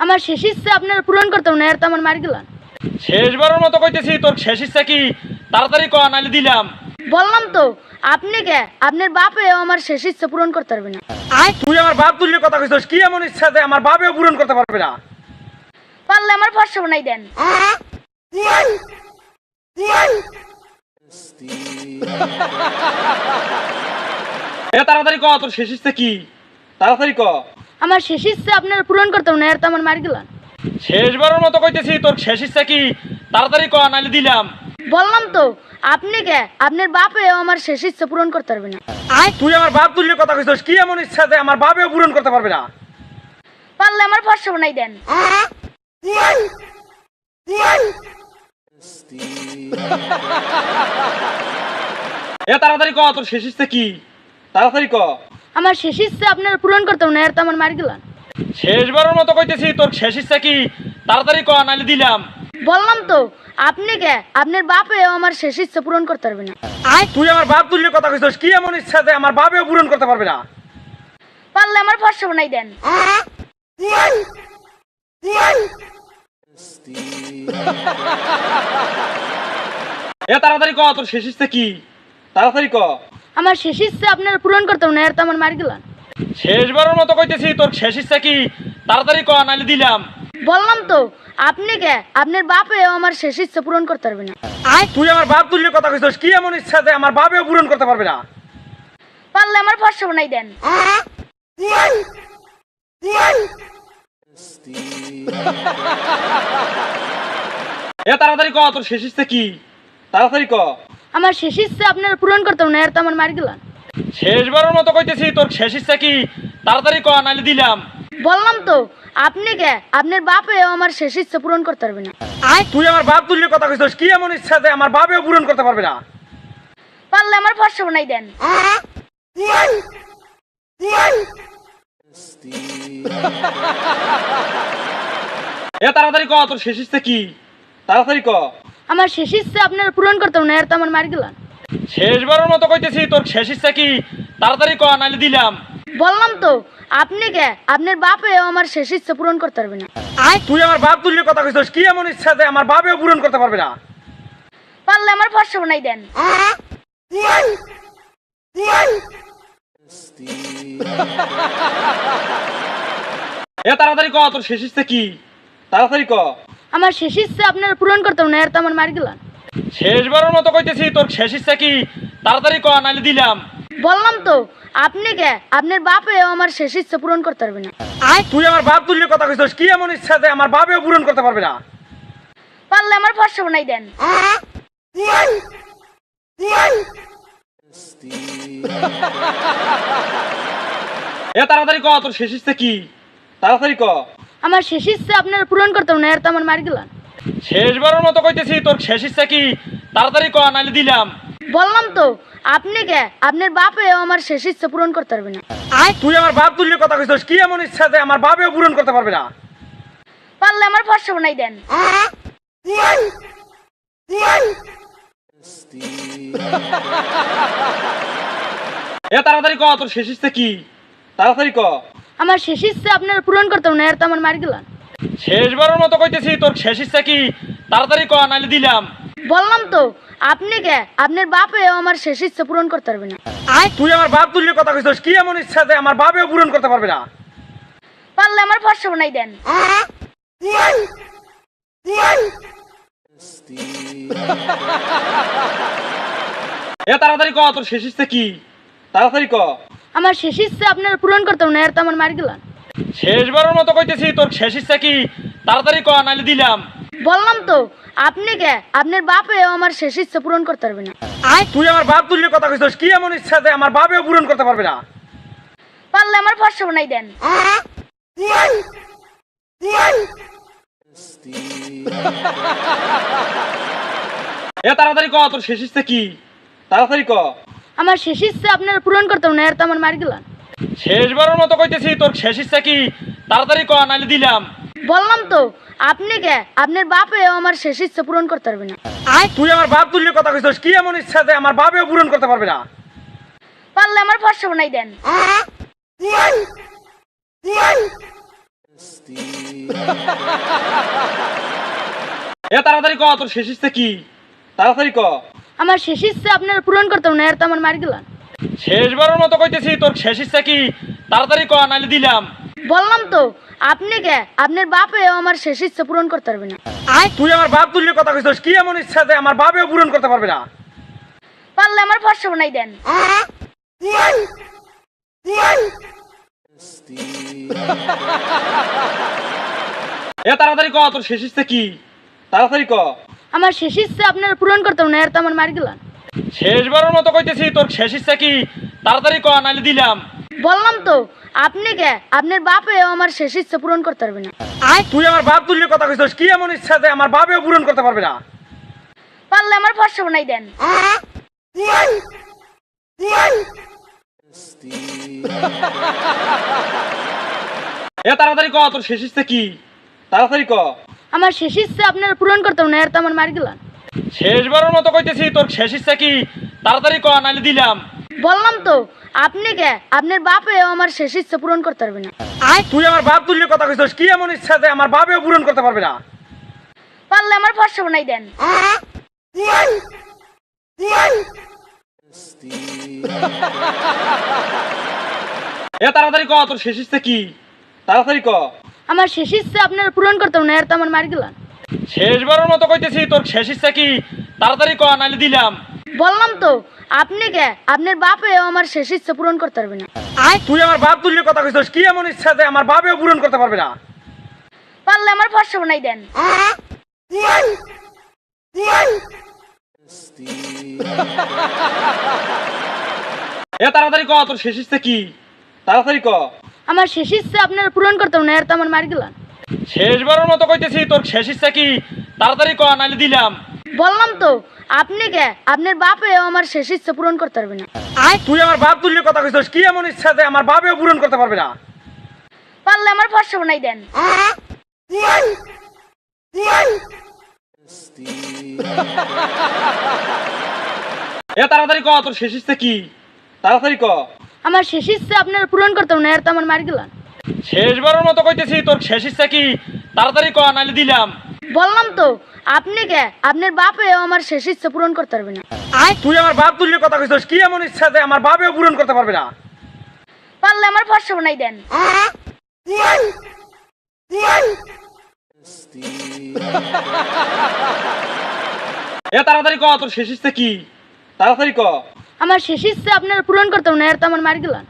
আমার শেষ ইচ্ছা আপনার পূরণ করতাম না আর তো আমার মার গেলাম শেষবারের মতো কইতেছি তোর শেষ ইচ্ছা কি? তাড়াতাড়ি ক নাইলে দিলাম। বললাম তো আপনি কে? আপনার বাপে আমার শেষ ইচ্ছা পূরণ করতে পারবে না। তুই আমার বাপ তুললে কথা কইছিস কি এমন ইচ্ছা যে আমার বাপেও পূরণ করতে পারবে না? পারলে আমার ফর্সা বানাই দেন। এ তাড়াতাড়ি ক তোর শেষ ইচ্ছা কি? তাড়াতাড়ি ক। আমার শেষ ইচ্ছা আপনার পূরণ করতাম না আর তো আমার মার গেলাম শেষবারের মতো কইতেছি তোর শেষ ইচ্ছা কি? তাড়াতাড়ি ক নাইলে দিলাম। বললাম তো আপনি কে? আপনার বাপে আমার শেষ ইচ্ছা পূরণ করতে পারবে না। তুই আমার বাপ তুললে কথা কইছিস কি এমন ইচ্ছা যে আমার বাপেও পূরণ করতে পারবে না? পারলে আমার ফর্সা বানাই দেন। এ তাড়াতাড়ি ক তোর শেষ ইচ্ছা কি? তাড়াতাড়ি ক। আমার শেষ ইচ্ছা আপনার পূরণ করতাম না আর তো আমার মার গেলাম। শেষবারের মতো কইতেছি তোর শেষ ইচ্ছা কি? তাড়াতাড়ি ক নাইলে দিলাম। বললাম তো আপনি কে? আপনার বাপে আমার শেষ ইচ্ছা পূরণ করতে পারবে না। তুই আমার বাপ তুললে কথা কইছিস কি এমন ইচ্ছা যে আমার বাপেও পূরণ করতে পারবে না? পারলে আমার ফর্সা বানাই দেন। এ তাড়াতাড়ি ক তোর শেষ ইচ্ছা কি? তাড়াতাড়ি ক। আমার শেষ ইচ্ছা আপনার পূরণ করতাম না আর তো আমার মার গেলাম। শেষবারের মতো কইতেছি তোর শেষ ইচ্ছা কি? তাড়াতাড়ি ক নাইলে দিলাম। বললাম তো আপনি কে? আপনার বাপে আমার শেষ ইচ্ছা পূরণ করতে পারবে না। তুই আমার বাপ তুললে কথা কইছিস কি এমন ইচ্ছা যে আমার বাপেও পূরণ করতে পারবে না? পারলে আমার ফর্সা বানাই দেন। এ তাড়াতাড়ি ক তোর শেষ ইচ্ছা কি? তাড়াতাড়ি ক। আমার শেষ ইচ্ছা আপনার পূরণ করতাম না আর তো আমার মার গেলাম শেষবারের মতো কইতেছি তোর শেষ ইচ্ছা কি? তাড়াতাড়ি ক নাইলে দিলাম। বললাম তো আপনি কে? আপনার বাপে আমার শেষ ইচ্ছা পূরণ করতে পারবে না। তুই আমার বাপ তুললে কথা কইছিস কি এমন ইচ্ছা যে আমার বাপেও পূরণ করতে পারবে না? পারলে আমার ফর্সা বানাই দেন। এ তাড়াতাড়ি ক তোর শেষ ইচ্ছা কি? তাড়াতাড়ি ক। আমার শেষ ইচ্ছা আপনার পূরণ করতাম না আর তো আমার মার গেলাম। শেষবারের মতো কইতেছি তোর শেষ ইচ্ছা কি? তাড়াতাড়ি ক নাইলে দিলাম। বললাম তো আপনি কে? আপনার বাপে আমার শেষ ইচ্ছা পূরণ করতে পারবে না। তুই আমার বাপ তুললে কথা কইছিস কি এমন ইচ্ছা যে আমার বাপেও পূরণ করতে পারবে না? পারলে আমার ফর্সা বানাই দেন। এ তাড়াতাড়ি ক তোর শেষ ইচ্ছা কি? তাড়াতাড়ি ক। আমার শেষ ইচ্ছা আপনার পূরণ করতাম না আর তো আমার মার গেলাম শেষবারের মতো কইতেছি তোর শেষ ইচ্ছা কি? তাড়াতাড়ি ক নাইলে দিলাম। বললাম তো আপনি কে? আপনার বাপে আমার শেষ ইচ্ছা পূরণ করতে পারবে না। তুই আমার বাপ তুললে কথা কইছিস কি এমন ইচ্ছা যে আমার বাপেও পূরণ করতে পারবে না? পারলে আমার ফর্সা বানাই দেন। এ তাড়াতাড়ি ক তোর শেষ ইচ্ছা কি? তাড়াতাড়ি ক। আমার শেষ ইচ্ছা আপনার পূরণ করতাম না আর তো আমার মার গেলাম শেষবারের মতো কইতেছি তোর শেষ ইচ্ছা কি? তাড়াতাড়ি ক নাইলে দিলাম। বললাম তো আপনি কে? আপনার বাপে আমার শেষ ইচ্ছা পূরণ করতে পারবে না। তুই আমার বাপ তুললে কথা কইছিস কি এমন ইচ্ছা যে আমার বাপেও পূরণ করতে পারবে না? পারলে আমার ফর্সা বানাই দেন। এ তাড়াতাড়ি ক তোর শেষ ইচ্ছা কি? তাড়াতাড়ি ক। আমার শেষ ইচ্ছা আপনার পূরণ করতাম না আর তো আমার মার গেলাম। শেষবারের মতো কইতেছি তোর শেষ ইচ্ছা কি? তাড়াতাড়ি ক নাইলে দিলাম। বললাম তো আপনি কে? আপনার বাপে আমার শেষ ইচ্ছা পূরণ করতে পারবে না। তুই আমার বাপ তুললে কথা কইছিস কি এমন ইচ্ছা যে আমার বাপেও পূরণ করতে পারবে না? পারলে আমার ফর্সা বানাই দেন। এ তাড়াতাড়ি ক তোর শেষ ইচ্ছা কি? তাড়াতাড়ি ক। আমার শেষ ইচ্ছা আপনার পূরণ করতাম না আর তো আমার মার গেলাম। শেষবারের মতো কইতেছি তোর শেষ ইচ্ছা কি? তাড়াতাড়ি ক নাইলে দিলাম। বললাম তো আপনি কে? আপনার বাপে আমার শেষ ইচ্ছা পূরণ করতে পারবে না। তুই আমার বাপ তুললে কথা কইছিস কি এমন ইচ্ছা যে আমার বাপেও পূরণ করতে পারবে না? পারলে আমার ফর্সা বানাই দেন। এ তাড়াতাড়ি ক তোর শেষ ইচ্ছা কি? তাড়াতাড়ি ক। আমার শেষ ইচ্ছা আপনার পূরণ করতাম না আর তো আমার মার গেলাম। শেষবারের মতো কইতেছি তোর শেষ ইচ্ছা কি? তাড়াতাড়ি ক নাইলে দিলাম। বললাম তো আপনি কে? আপনার বাপে আমার শেষ ইচ্ছা পূরণ করতে পারবে না। তুই আমার বাপ তুললে কথা কইছিস কি এমন ইচ্ছা যে আমার বাপেও পূরণ করতে পারবে না? পারলে আমার ফর্সা বানাই দেন। এ তাড়াতাড়ি ক তোর শেষ ইচ্ছা কি? তাড়াতাড়ি ক। আমার শেষ ইচ্ছা আপনার পূরণ করতে হবে না এর তো আমার মারি গেলাম। শেষবারের মতো কইতেছি তোর শেষ ইচ্ছা কি? তাড়াতাড়ি ক নাইলে দিলাম। বললাম তো আপনি কে? আপনার বাপে আমার শেষ ইচ্ছা পূরণ করতে পারবে না। তুই আমার বাপ তুললে কথা কইছস কি এমন ইচ্ছা যে আমার বাপেও পূরণ করতে পারবে না? পারলে আমার ফর্সা বানাই দেন। এ তাড়াতাড়ি ক তোর শেষ ইচ্ছা কি? তাড়াতাড়ি ক। আমার শেষ ইচ্ছা আপনার পূরণ করতে হবে না এর তো আমার মারি গেলাম শেষবারের মতো কইতেছি তোর শেষ ইচ্ছা কি? তাড়াতাড়ি ক নাইলে দিলাম। বললাম তো আপনি কে? আপনার বাপে আমার শেষ ইচ্ছা পূরণ করতে পারবে না। তুই আমার বাপ তুললে কথা কইছস কি এমন ইচ্ছা যে আমার বাপেও পূরণ করতে পারবে না? পারলে আমার ফর্সা বানাই দেন। এ তাড়াতাড়ি ক তোর শেষ ইচ্ছা কি? তাড়াতাড়ি ক। আমার শেষ ইচ্ছা আপনার পূরণ করতে হবে না এর তো আমার মারি গেলাম শেষবারের মতো কইতেছি তোর শেষ ইচ্ছা কি? তাড়াতাড়ি ক নাইলে দিলাম। বললাম তো আপনি কে? আপনার বাপে আমার শেষ ইচ্ছা পূরণ করতে পারবে না। তুই আমার বাপ তুললে কথা কইছস কি এমন ইচ্ছা যে আমার বাপেও পূরণ করতে পারবে না? পারলে আমার ফর্সা বানাই দেন। এ তাড়াতাড়ি ক তোর শেষ ইচ্ছা কি? তাড়াতাড়ি ক। আমার শেষ ইচ্ছা আপনার পূরণ করতে হবে না এর তো আমার মারি গেলাম। শেষবারের মতো কইতেছি তোর শেষ ইচ্ছা কি? তাড়াতাড়ি ক নাইলে দিলাম। বললাম তো আপনি কে? আপনার বাপে আমার শেষ ইচ্ছা পূরণ করতে পারবে না। তুই আমার বাপ তুললে কথা কইছস কি এমন ইচ্ছা যে আমার বাপেও পূরণ করতে পারবে না? পারলে আমার ফর্সা বানাই দেন। এ তাড়াতাড়ি ক তোর শেষ ইচ্ছা কি? তাড়াতাড়ি ক। আমার শেষ ইচ্ছা আপনার পূরণ করতে হবে না এর তো আমার মারি গেলাম। শেষবারের মতো কইতেছি তোর শেষ ইচ্ছা কি? তাড়াতাড়ি ক নাইলে দিলাম। বললাম তো আপনি কে? আপনার বাপে আমার শেষ ইচ্ছা পূরণ করতে পারবে না। তুই আমার বাপ তুললে কথা কইছস কি এমন ইচ্ছা যে আমার বাপেও পূরণ করতে পারবে না? পারলে আমার ফর্সা বানাই দেন। এ তাড়াতাড়ি ক তোর শেষ ইচ্ছা কি? তাড়াতাড়ি ক। আমার শেষ ইচ্ছা আপনার পূরণ করতে হবে না এর তো আমার মারি গেলাম। শেষবারের মতো কইতেছি তোর শেষ ইচ্ছা কি? তাড়াতাড়ি ক নাইলে দিলাম। বললাম তো আপনি কে? আপনার বাপে আমার শেষ ইচ্ছা পূরণ করতে পারবে না। তুই আমার বাপ তুললে কথা কইছস কি এমন ইচ্ছা যে আমার বাপেও পূরণ করতে পারবে না? পারলে আমার ফর্সা বানাই দেন। এ তাড়াতাড়ি ক তোর শেষ ইচ্ছা কি? তাড়াতাড়ি ক। আমার শেষ ইচ্ছা আপনার পূরণ করতে না এর তো আমার মারি গেলাম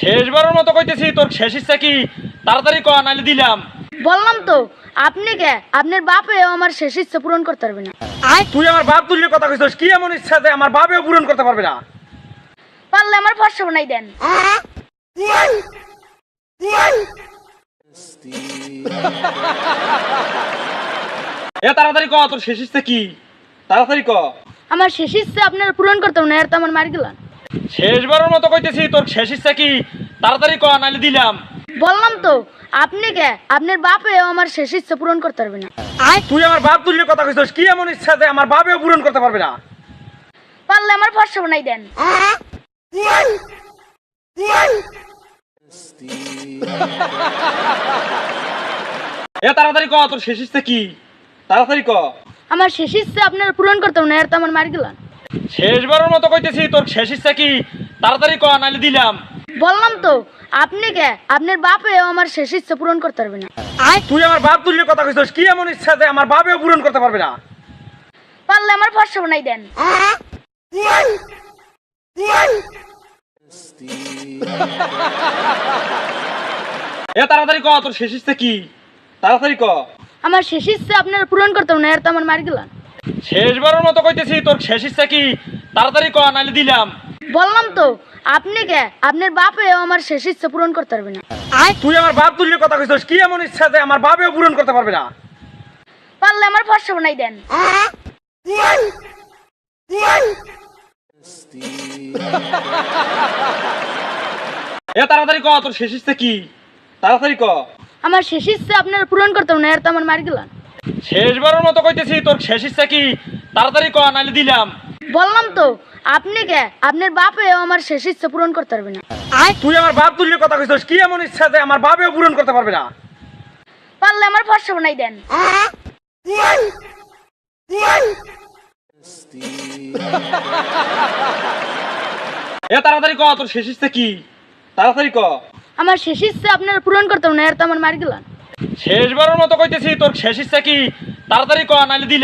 শেষবারের মতো কইতেছি তোর শেষ ইচ্ছা কি? তাড়াতাড়ি ক নাইলে দিলাম। বললাম তো আপনি কে? আপনার বাপে আমার শেষ ইচ্ছা পূরণ করতে পারবে না। তুই আমার বাপ তুললে কথা কইছস কি এমন ইচ্ছা যে আমার বাপেও পূরণ করতে পারবে না? পারলে আমার ফর্সা বানাই দেন। এ তাড়াতাড়ি ক তোর শেষ ইচ্ছা কি? তাড়াতাড়ি ক আমার শেষ ইচ্ছা আপনার পূরণ করতে হবে না এর তো আমার মারি গেলাম। শেষবারের মতো কইতেছি তোর শেষ ইচ্ছা কি? তাড়াতাড়ি ক নাইলে দিলাম। বললাম তো আপনি কে? আপনার বাপে আমার শেষ ইচ্ছা পূরণ করতে পারবে না। তুই আমার বাপ তুললে কথা কইছস কি এমন ইচ্ছা যে আমার বাপেও পূরণ করতে পারবে না? পারলে আমার ফর্সা বানাই দেন। এ তাড়াতাড়ি ক তোর শেষ ইচ্ছা কি? তাড়াতাড়ি ক আমার শেষ ইচ্ছা আপনার পূরণ করতে হবে না এর তো আমার মার গেলাম। শেষবারের মতো কইতেছি তোর শেষ ইচ্ছা কি? তাড়াতাড়ি ক নাইলে দিলাম। বললাম তো আপনি কে? আপনার বাপে আমার শেষ ইচ্ছা পূরণ করতে পারবে না। তুই আমার বাপ তুললে কথা কইছস কি এমন ইচ্ছা যে আমার বাপেও পূরণ করতে পারবে না? পারলে আমার ফর্সা বানাই দেন। এ তাড়াতাড়ি ক তোর শেষ ইচ্ছা কি? তাড়াতাড়ি ক। আমার শেষ ইচ্ছা আপনার পূরণ করতে হবে না এর তো আমার মারি গেলাম। শেষবারের মতো কইতেছি তোর শেষ ইচ্ছা কি? তাড়াতাড়ি ক নাইলে দিলাম। বললাম তো আপনি কে? আপনার বাপে আমার শেষ ইচ্ছা পূরণ করতে পারবে না। তুই আমার বাপ তুললে কথা কইছস কি এমন ইচ্ছা যে আমার বাপেও পূরণ করতে পারবে না তুই আমার বাপ তুললে কথা কইছস কি এমন ইচ্ছা যে আমার বাপেও পূরণ করতে পারবে না? পারলে আমার ফর্সা বানাই দেন তুই আমার বাপ তুললে কথা কইছস কি এমন ইচ্ছা যে আমার বাপেও পূরণ করতে পারবে না পারলে আমার ফর্সা বানাই দেন। এ তাড়াতাড়ি ক তোর শেষ ইচ্ছা কি? তাড়াতাড়ি ক। আমার শেষ ইচ্ছা আপনার পূরণ করতে হবে না এর তো আমার মারি গেলাম। শেষবারের মতো কইতেছি তোর শেষ ইচ্ছা কি? তাড়াতাড়ি ক নাইলে দিলাম। বললাম তো আপনি কে? আপনার বাপে আমার শেষ ইচ্ছা পূরণ করতে পারবে না। তুই আমার বাপ তুললে কথা কইছস কি এমন ইচ্ছা যে আমার বাপেও পূরণ করতে পারবে না? পারলে আমার ফর্সা বানাই দেন। এ তাড়াতাড়ি ক তোর শেষ ইচ্ছা কি? তাড়াতাড়ি ক। আমার শেষ ইচ্ছা আপনারা পূরণ করতে না এর তো আমার মার গেলাম। শেষবারের মতো কইতেছি, তোর শেষ ইচ্ছা কি? তাড়াতাড়ি ক, নাইলে দিলে